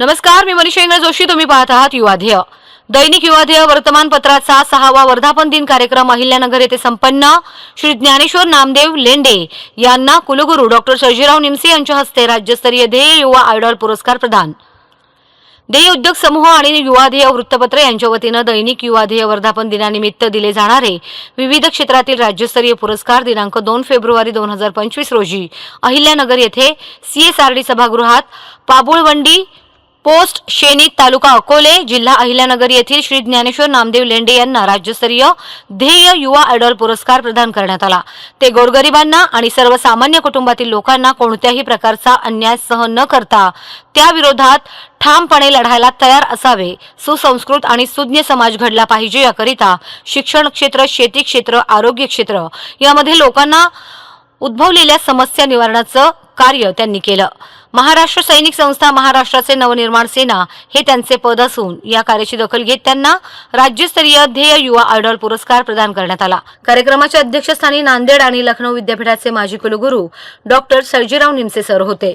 नमस्कार मी मनीषा इंग्रज जोशी. तुम्ही पाहत आहात युवाध्येय दैनिक युवाध्येय वर्तमानपत्राचा सहावा वर्धापन दिन कार्यक्रम अहिल्यानगर येथे संपन्न. श्री ज्ञानेश्वर नामदेव लेंडे यांना कुलगुरू डॉक्टर सर्जीराव निमसे यांच्या हस्ते राज्यस्तरीय ध्येय युवा आयडॉल पुरस्कार प्रदान. ध्येय उद्योग समूह आणि युवाध्येय वृत्तपत्र यांच्या वतीनं दैनिक युवाध्येय वर्धापन दिनानिमित्त दिले जाणारे विविध क्षेत्रातील राज्यस्तरीय पुरस्कार दिनांक दोन फेब्रुवारी दोन हजार पंचवीस रोजी अहिल्यानगर येथे सीएसआरडी सभागृहात पाबुळवंडी पोस्ट शेनी तालुका अकोले जिल्हा अहिल्यानगर येथील श्री ज्ञानेश्वर नामदेव लेंडे यांना राज्यस्तरीय ध्येय युवा आयडॉल पुरस्कार प्रदान करण्यात आला. ते गोरगरिबांना आणि सर्वसामान्य कुटुंबातील लोकांना कोणत्याही प्रकारचा अन्याय सहन न करता त्याविरोधात ठामपणे लढायला तयार असावे. सुसंस्कृत आणि सुज्ञ समाज घडला पाहिजे याकरिता शिक्षण क्षेत्र शेती क्षेत्र आरोग्य क्षेत्र यामध्ये लोकांना उद्भवलेल्या समस्या निवारणाचं कार्य त्यांनी केलं. महाराष्ट्र सैनिक संस्था महाराष्ट्राचे नवनिर्माण सेना हे त्यांचे पद असून या कार्याची दखल घेत त्यांना राज्यस्तरीय ध्येय युवा आयडॉल पुरस्कार प्रदान करण्यात आला. कार्यक्रमाच्या अध्यक्षस्थानी नांदेड आणि लखनौ विद्यापीठाचे माजी कुलगुरू डॉक्टर सर्जीराव निमसे सर होते.